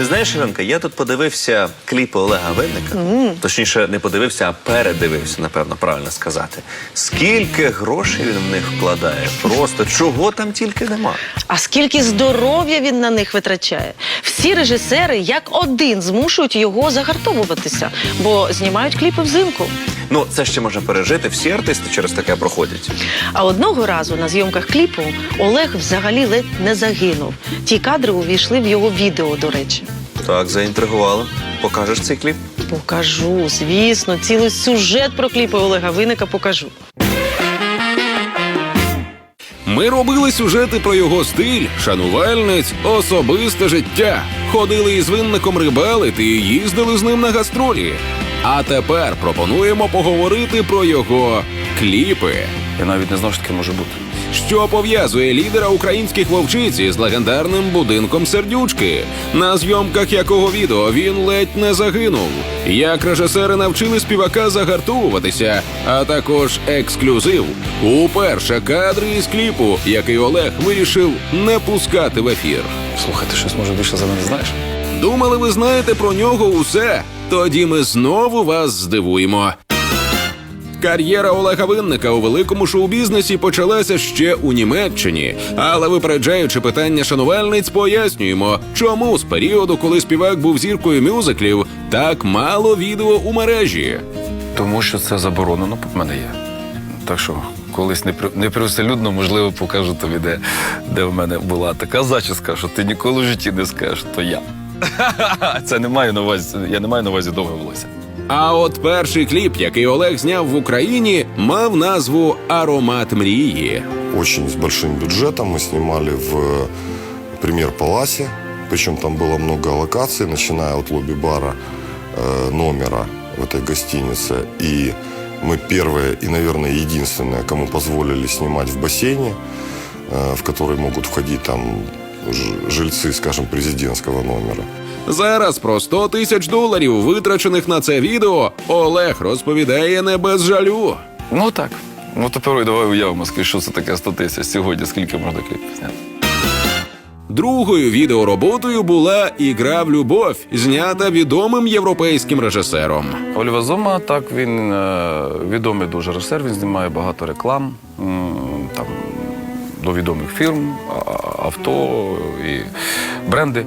Ти знаєш, Іринка, я тут подивився кліпи Олега Винника. Точніше, не подивився, а передивився, напевно, правильно сказати. Скільки грошей він в них вкладає? Просто чого там тільки нема. А скільки здоров'я він на них витрачає? Всі режисери як один змушують його загартовуватися, бо знімають кліпи взимку. Ну, це ще можна пережити. Всі артисти через таке проходять. А одного разу на зйомках кліпу Олег взагалі ледь не загинув. Ті кадри увійшли в його відео, до речі. Так, заінтригувало. Покажеш цей кліп? Покажу, звісно, цілий сюжет про кліпи Олега Винника покажу. Ми робили сюжети про його стиль, шанувальниць, особисте життя. Ходили із винником рибалити і їздили з ним на гастролі. А тепер пропонуємо поговорити про його кліпи. Я навіть не знав, що таке може бути. Що пов'язує лідера українських вовчиці з легендарним будинком сердючки, на зйомках якого відео він ледь не загинув. Як режисери навчили співака загартовуватися, а також ексклюзив. Уперше кадри із кліпу, який Олег вирішив не пускати в ефір. Слухай, ти щось може більше за мене знаєш? Думали, ви знаєте про нього усе? Тоді ми знову вас здивуємо. Кар'єра Олега Винника у великому шоу-бізнесі почалася ще у Німеччині. Але випереджаючи питання шанувальниць, пояснюємо, чому з періоду, коли співак був зіркою мюзиклів, так мало відео у мережі. Тому що це заборонено в мене є. Так що колись не при- привселюдно, можливо, покажу тобі, де, де в мене була така зачіска, що ти ніколи в житті не скажеш, то я. Це не маю на увазі, я не маю на увазі довге волосся. А от перший кліп, який Олег зняв в Україні, мав назву Аромат мрії. очень с большим бюджетом. Мы снимали в Премьер-Паласе. Причем там было много локаций, начиная от лобби-бара э, номера в этой гостинице. И мы первые и, наверное, единственные, кому позволили снимать в бассейне, э, в который могут входить там ж- жильцы, скажем, президентского номера. Зараз про 100 тисяч доларів, витрачених на це відео, Олег розповідає не без жалю. Ну так. Ну тепер давай уявимо, що це таке 100 тисяч сьогодні, скільки можна кліпів зняти. Другою відеороботою була Ігра в любов, знята відомим європейським режисером. Олівер Зома, так, він е, відомий дуже режисер, він знімає багато реклам, там, до відомих фірм, авто і бренди.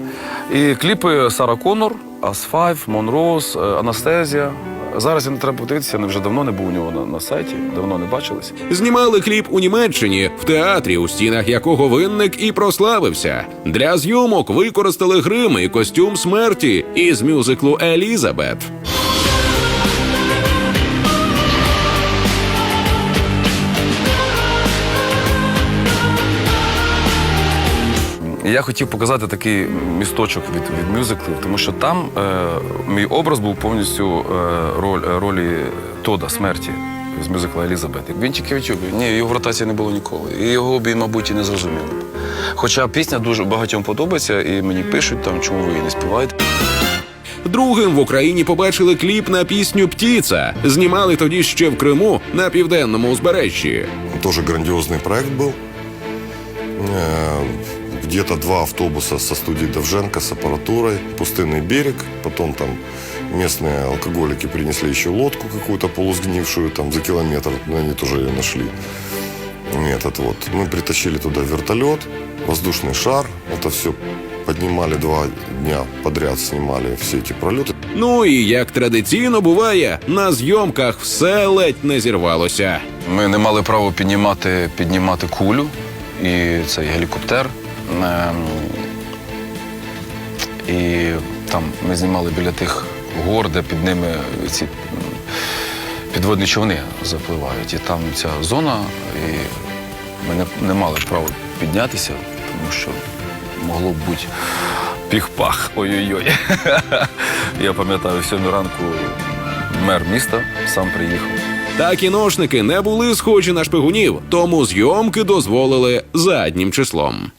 І кліпи Сара Коннор, Ас-5, Монроуз, е, Анастезія. Зараз я не треба подивитися, я вже давно не був у нього на, на сайті, давно не бачились. Знімали кліп у Німеччині в театрі, у стінах якого винник і прославився. Для зйомок використали грим і костюм смерті із мюзиклу Елізабет. І Я хотів показати такий місточок від, від мюзиклів, тому що там е, мій образ був повністю е, роль, е, ролі Тода смерті з мюзикла Елізабет. Він тільки відчув, ні, його в ротації не було ніколи. І його б, мабуть, і не зрозуміли. Хоча пісня дуже багатьом подобається, і мені пишуть, там, чому ви її не співаєте. Другим в Україні побачили кліп на пісню Птіца. Знімали тоді ще в Криму на південному узбережжі. Тоже грандиозный проект был Э, Где-то два автобуса со студии Довженко с аппаратурой, пустынный берег, потом там местные алкоголики принесли еще лодку какую-то полусгнившую там за километр, но они тоже ее нашли. Этот вот. Мы притащили туда вертолет, воздушный шар, это все поднимали два дня подряд, снимали все эти пролеты. Ну і як традиційно буває, на зйомках все ледь не зірвалося. Ми не мали права піднімати, піднімати кулю, і цей гелікоптер. Ем, І там ми знімали біля тих гор, де під ними ці підводні човни запливають. І там ця зона, і ми не, не мали права піднятися, тому що могло б бути піх-пах. Ой-ой-ой. Я пам'ятаю, в сьомій ранку мер міста сам приїхав. Та кіношники не були схожі на шпигунів, тому зйомки дозволили заднім числом.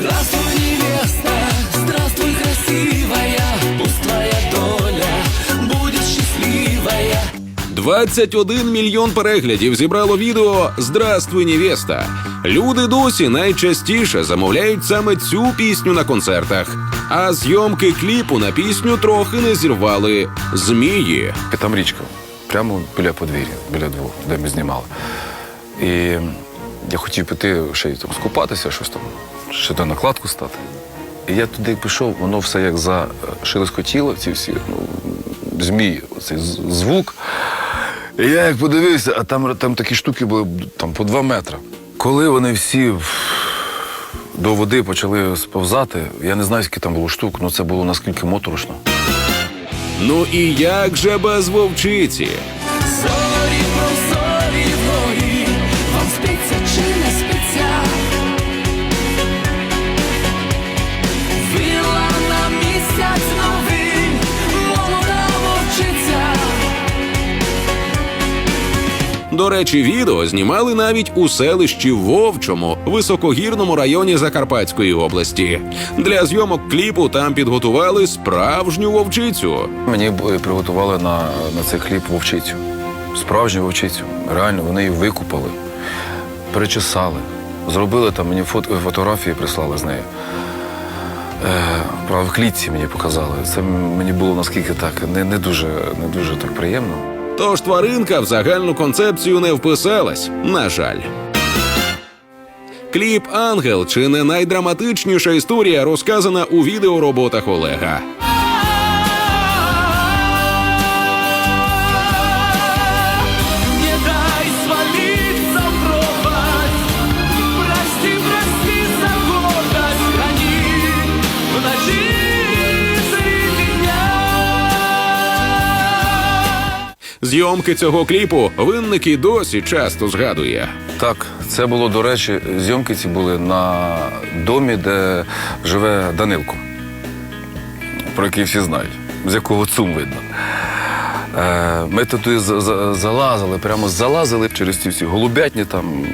Здравствуй, невеста, здравствуй, красивая, пусть твоя доля будет счастливая. 21 мільйон переглядів зібрало відео Здравствуй, невеста. Люди досі найчастіше замовляють саме цю пісню на концертах. А зйомки кліпу на пісню трохи не зірвали змії. Там річка, прямо біля подвір'я, біля двох, де ми знімали. І я хотів піти ще й там скупатися, щось там, ще на накладку стати. І я туди пішов, воно все як зашелескотіло, ці всі ну, змії, цей звук. І я як подивився, а там, там такі штуки були там, по два метри. Коли вони всі до води почали сповзати, я не знаю, скільки там було штук, але це було наскільки моторошно. Ну і як же без вовчиці? До речі, відео знімали навіть у селищі Вовчому, високогірному районі Закарпатської області. Для зйомок кліпу там підготували справжню вовчицю. Мені приготували на, на цей хліб вовчицю. Справжню вовчицю. Реально, вони її викупали, перечесали. Зробили там мені фото, фотографії, прислали з нею. Е, в клітці мені показали. Це мені було наскільки так не, не, дуже, не дуже так приємно. Тож тваринка в загальну концепцію не вписалась, на жаль. Кліп Ангел чи не найдраматичніша історія розказана у відеороботах Олега. Зйомки цього кліпу винник і досі часто згадує. Так, це було, до речі, зйомки ці були на домі, де живе Данилко, про який всі знають, з якого цум видно. Е, Ми туди за- за- залазили, прямо залазили через ці всі голубятні там.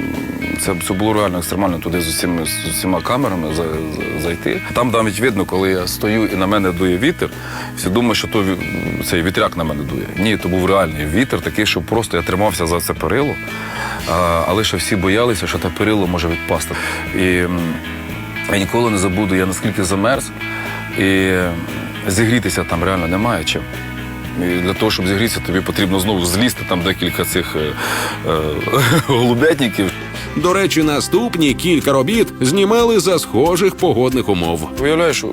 Це, це було реально екстремально туди з усіма, з усіма камерами за, за- зайти. Там навіть видно, коли я стою і на мене дує вітер, всі думають, що то цей вітряк на мене дує. Ні, то був реальний вітер, такий, що просто я тримався за це перило, а, але ще всі боялися, що те перило може відпасти. І я ніколи не забуду, я наскільки замерз, і зігрітися там реально немає чим. І для того, щоб зігрітися, тобі потрібно знову злізти там декілька цих е, е, голубятників. До речі, наступні кілька робіт знімали за схожих погодних умов. Уявляєш,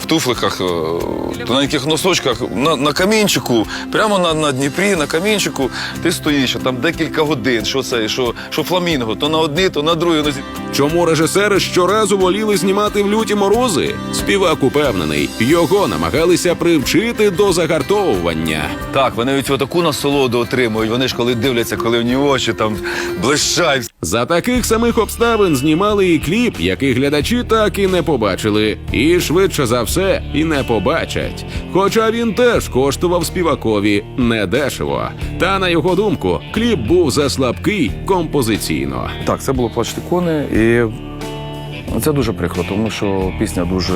в туфликах, е, тоненьких носочках, на, на камінчику, прямо на, на Дніпрі, на камінчику, ти стоїш, а там декілька годин, що це, що, що фламінго, то на одній, то на другій нозі. Чому режисери щоразу воліли знімати в люті морози? Співак упевнений, його намагалися привчити до загартовування. Так, вони від цього таку насолоду отримують. Вони ж коли дивляться, коли в нього очі там блищать. За таких самих обставин знімали і кліп, який глядачі так і не побачили, і швидше за все і не побачать. Хоча він теж коштував співакові недешево. Та на його думку, кліп був заслабкий композиційно. Так, це було плачте кони, і це дуже прикро, тому що пісня дуже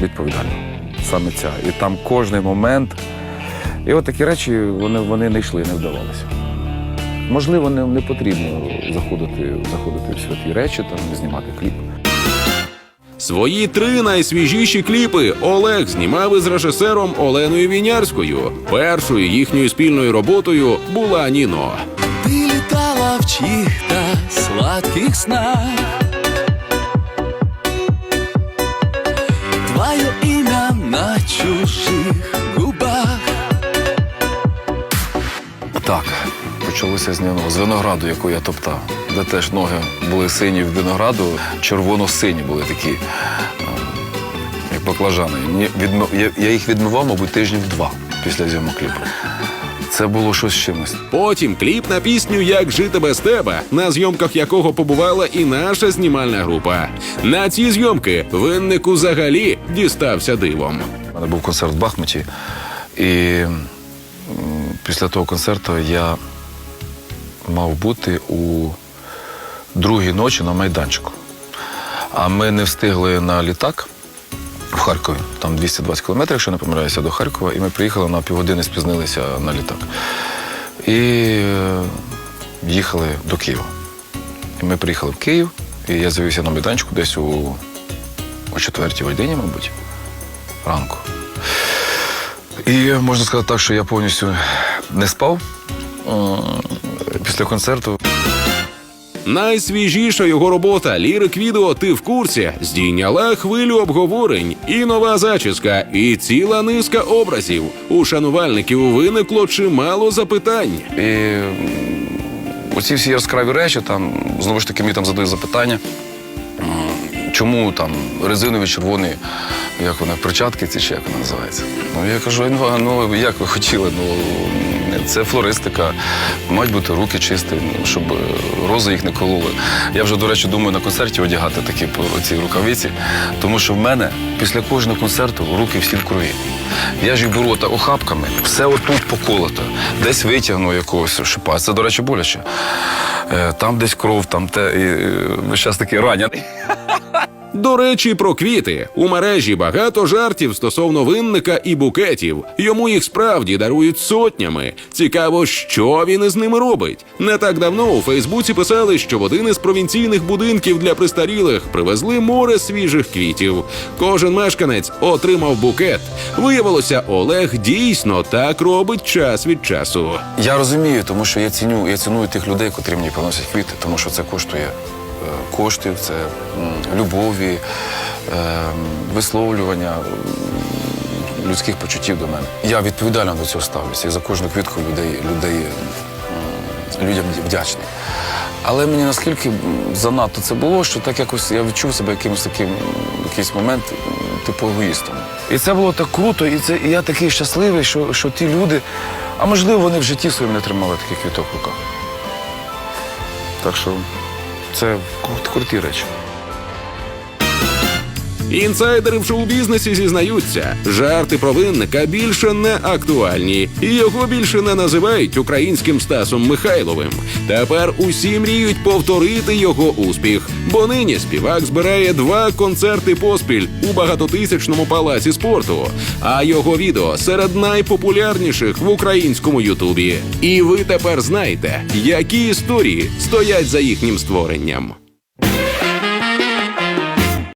відповідальна. Саме ця. І там кожний момент. І от такі речі вони, вони не йшли, не вдавалися. Можливо, не, не потрібно заходити, заходити в святі речі, там, знімати кліп. Свої три найсвіжіші кліпи Олег знімав із режисером Оленою Вінярською. Першою їхньою спільною роботою була Ніно. Ты летала в чьих-то сладких снах Твое имя на чужих почалося з нього з винограду, яку я топтав, де теж ноги були сині від винограду, червоно-сині були такі, е, як баклажани. Я, їх відмивав, мабуть, тижнів два після зйомок кліпу. Це було щось з чимось. Потім кліп на пісню Як жити без тебе, на зйомках якого побувала і наша знімальна група. На ці зйомки виннику взагалі дістався дивом. У мене був концерт в Бахмуті, і після того концерту я мав бути у другій ночі на майданчику. А ми не встигли на літак в Харкові, там 220 кілометрів, якщо не помиляюся, до Харкова, і ми приїхали на півгодини, спізнилися на літак. І е, їхали до Києва. І ми приїхали в Київ, і я з'явився на майданчику десь у, о четвертій годині, мабуть, ранку. І можна сказати так, що я повністю не спав м, після концерту. Найсвіжіша його робота лірик відео Ти в курсі здійняла хвилю обговорень, і нова зачіска, і ціла низка образів. У шанувальників виникло чимало запитань. І оці всі яскраві речі, там знову ж таки мені там задають запитання. Чому там резинові червоні, як вони, перчатки ці чи як вона називається? Ну я кажу, ну, ну як ви хотіли? Ну це флористика, мають бути руки чисті, ну, щоб е, рози їх не кололи. Я вже, до речі, думаю на концерті одягати такі ці рукавиці, тому що в мене після кожного концерту руки всі в крові. Я ж їх беру та охапками, все отут поколото, десь витягну якогось шипа. Це, до речі, боляче. Е, Там десь кров, там те, і е, весь час такий ранений. До речі, про квіти у мережі багато жартів стосовно винника і букетів. Йому їх справді дарують сотнями. Цікаво, що він із ними робить. Не так давно у Фейсбуці писали, що в один із провінційних будинків для престарілих привезли море свіжих квітів. Кожен мешканець отримав букет. Виявилося, Олег дійсно так робить час від часу. Я розумію, тому що я ціню, я ціную тих людей, котрі мені приносять квіти, тому що це коштує коштів, це любові, е, висловлювання людських почуттів до мене. Я відповідально до цього ставлюся і за кожну квітку людей, людей людям вдячний. Але мені наскільки занадто це було, що так якось я відчув себе якимось таким якийсь момент типу егоїстом. І це було так круто, і це і я такий щасливий, що, що ті люди, а можливо, вони в житті своєму не тримали таких квіток в руках. Так що це крут- круті речі. Інсайдери в шоу-бізнесі зізнаються, жарти про винника більше не актуальні, і його більше не називають українським Стасом Михайловим. Тепер усі мріють повторити його успіх, бо нині співак збирає два концерти поспіль у багатотисячному палаці спорту. А його відео серед найпопулярніших в українському Ютубі. І ви тепер знаєте, які історії стоять за їхнім створенням.